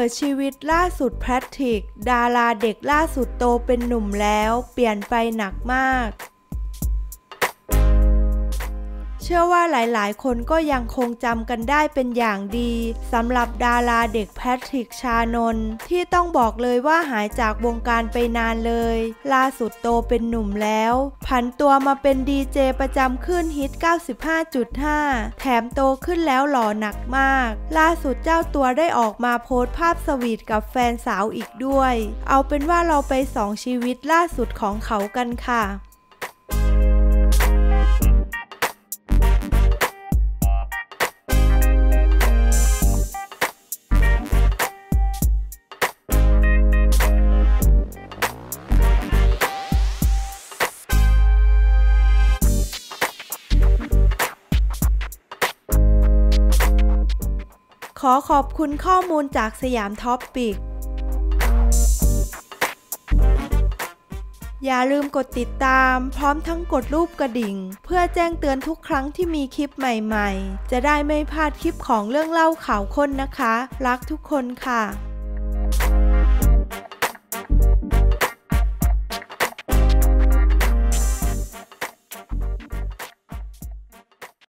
ิดชีวิตล่าสุดแพทริก ดาราเด็กล่าสุดโตเป็นหนุ่มแล้ว เปลี่ยนไปหนักมาก ชื่อว่าหลายๆ คนก็ยังคงจำกันได้เป็นอย่างดีสำหรับดาราเด็กแพทริกชานนที่ต้องบอกเลยว่าหายจากวงการไปนานเลย ล่าสุดโตเป็นหนุ่มแล้ว ผันตัวมาเป็นดีเจประจำขึ้นฮิต 95.5 แถมโตขึ้นแล้วหล่อหนักมาก ล่าสุดเจ้าตัวได้ออกมาโพสต์ภาพสวีทกับแฟนสาวอีกด้วย เอาเป็นว่าเราไปสองชีวิตล่าสุดของเขากันค่ะ ขอขอบคุณข้อมูลจากสยามท็อปปิก อย่าลืมกดติดตาม พร้อมทั้งกดรูปกระดิ่ง เพื่อแจ้งเตือนทุกครั้งที่มีคลิปใหม่ๆ จะได้ไม่พลาดคลิปของเรื่องเล่าข่าวค้นนะคะ รักทุกคนค่ะ